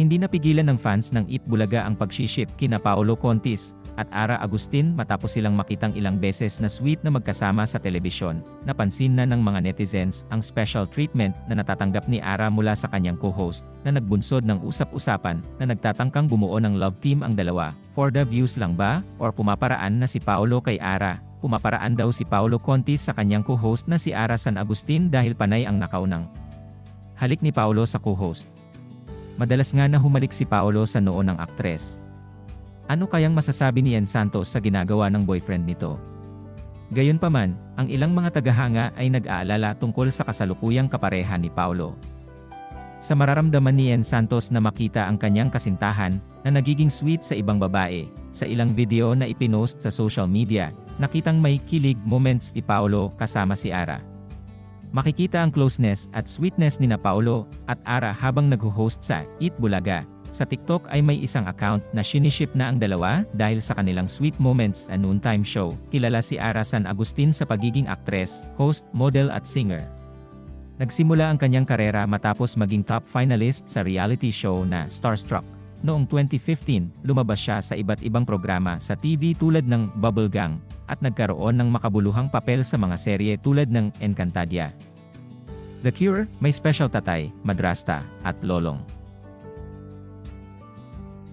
Hindi napigilan ng fans ng Eat Bulaga ang pagshiship kina Paolo Contis at Ara Agustin matapos silang makitang ilang beses na sweet na magkasama sa telebisyon. Napansin na ng mga netizens ang special treatment na natatanggap ni Ara mula sa kanyang co-host na nagbunsod ng usap-usapan na nagtatangkang bumuo ng love team ang dalawa. For the views lang ba? Or pumaparaan na si Paolo kay Ara? Pumaparaan daw si Paolo Contis sa kanyang co-host na si Ara San Agustin dahil panay ang nakaunang. Halik ni Paolo sa co-host. Madalas nga na humalik si Paolo sa noo ng aktres. Ano kayang masasabi ni Ian Santos sa ginagawa ng boyfriend nito? Gayunpaman, ang ilang mga tagahanga ay nag-aalala tungkol sa kasalukuyang kapareha ni Paolo. Sa mararamdaman ni Ian Santos na makita ang kanyang kasintahan na nagiging sweet sa ibang babae, sa ilang video na ipinost sa social media, nakitang may kilig moments ni Paolo kasama si Ara. Makikita ang closeness at sweetness ni na Paolo at Ara habang nag-host sa Eat Bulaga. Sa TikTok ay may isang account na siniship na ang dalawa dahil sa kanilang sweet moments a noontime show. Kilala si Ara San Agustin sa pagiging aktres, host, model at singer. Nagsimula ang kanyang karera matapos maging top finalist sa reality show na Starstruck. Noong 2015, lumabas siya sa iba't ibang programa sa TV tulad ng Bubble Gang, at nagkaroon ng makabuluhang papel sa mga serye tulad ng Encantadia. The Cure, may special tatay, madrasta, at lolong.